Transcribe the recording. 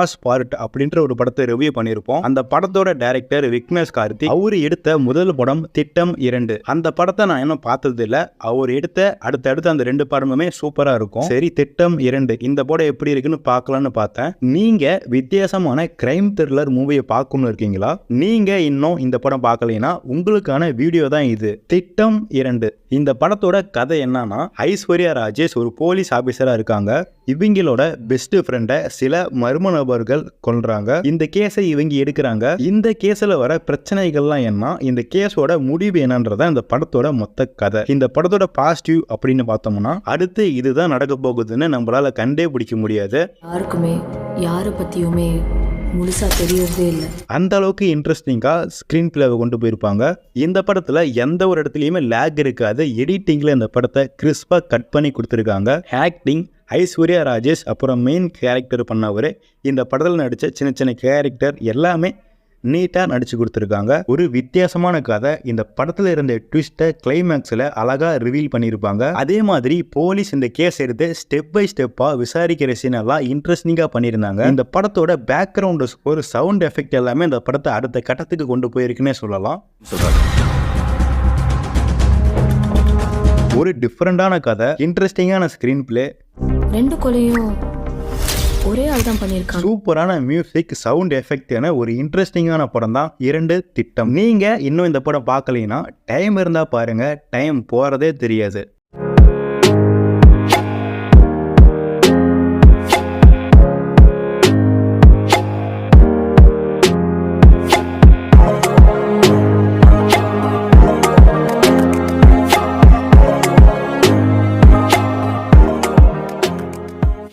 As part அப்படின்ற ஒரு படத்தை ரிவ்யூ பண்ணியிருப்போம். அந்த படத்தோட டைரக்டர் விக்னேஷ் கார்த்திக் அவர் எடுத்த முதல் படம் திட்டம் இரண்டு. அந்த படத்தை நான் இன்னும் பார்த்தது இல்லை அவர் எடுத்த அடுத்தடுத்து அந்த ரெண்டு படமுமே சூப்பராக இருக்கும். சரி திட்டம் இரண்டு. இந்த படம் எப்படி இருக்குன்னு பார்க்கலான்னு பார்த்தேன். நீங்க வித்தியாசமான கிரைம் த்ரில்லர் மூவியை பார்க்கணும்னு இருக்கீங்களா? நீங்க இன்னும் இந்த படம் பார்க்கலைன்னா உங்களுக்கான வீடியோ தான் இது. திட்டம் இரண்டு. இந்த படத்தோட கதை என்னன்னா ஐஸ்வர்யா ராஜேஷ் ஒரு போலீஸ் ஆபீசரா இருக்காங்க. இவங்களோட பெஸ்ட் ஃப்ரெண்டை சில மர்ம நபர்கள் கொல்றாங்க இந்த கேஸை இவங்க எடுக்கிறாங்க. இந்த கேஸ்ல வர பிரச்சனைகள்லாம் என்ன? இந்த கேஸோட முடிவு என்னன்றத இந்த படத்தோட மொத்த கதை. இந்த படத்தோட பாசிட்டிவ் அப்படின்னு பார்த்தோம்னா அடுத்து இதுதான் நடக்க போகுதுன்னு நம்மளால கண்டே பிடிக்க முடியாது. யாருக்குமே யாரை பற்றியுமே முழுசாக தெரியறதே இல்லை. அந்த அளவுக்கு இன்ட்ரெஸ்டிங்காக ஸ்க்ரீன் பிளேவை கொண்டு போயிருப்பாங்க. இந்த படத்தில் எந்த ஒரு இடத்துலையுமே லேக் இருக்காது. எடிட்டிங்கில் இந்த படத்தை கிறிஸ்பாக கட் பண்ணி கொடுத்துருக்காங்க. ஆக்டிங் ஐஸ்வர்யா ராஜேஷ் அப்புறம் மெயின் கேரக்டர் பண்ணவர் இந்த படத்தில் நடித்த சின்ன சின்ன கேரக்டர் எல்லாமே நீட்டாக நடித்து கொடுத்துருக்காங்க. ஒரு வித்தியாசமான கதை. இந்த படத்தில் இருந்த ட்விஸ்ட்டை கிளைமேக்ஸில் அழகாக ரிவீல் பண்ணியிருப்பாங்க. அதே மாதிரி போலீஸ் இந்த கேஸ் எடுத்து ஸ்டெப் பை ஸ்டெப்பாக விசாரிக்கிற சீன் எல்லாம் இன்ட்ரெஸ்டிங்காக பண்ணியிருந்தாங்க. இந்த படத்தோட பேக்ரவுண்டு ஸ்கோர் சவுண்ட் எஃபெக்ட் எல்லாமே இந்த படத்தை அடுத்த கட்டத்துக்கு கொண்டு போயிருக்குன்னே சொல்லலாம். ஒரு டிஃப்ரெண்டான கதை இன்ட்ரெஸ்டிங்கான ஸ்க்ரீன் பிளே ரெண்டு கொலையும் ஒரே ஆள் தான் பண்ணியிருக்காங்க. சூப்பரான மியூசிக் சவுண்ட் எஃபெக்ட் என ஒரு இன்ட்ரெஸ்டிங்கான படம் தான் இரண்டு திட்டம். நீங்க இன்னும் இந்த படம் பார்க்கலைன்னா டைம் இருந்தா பாருங்க. டைம் போறதே தெரியாது.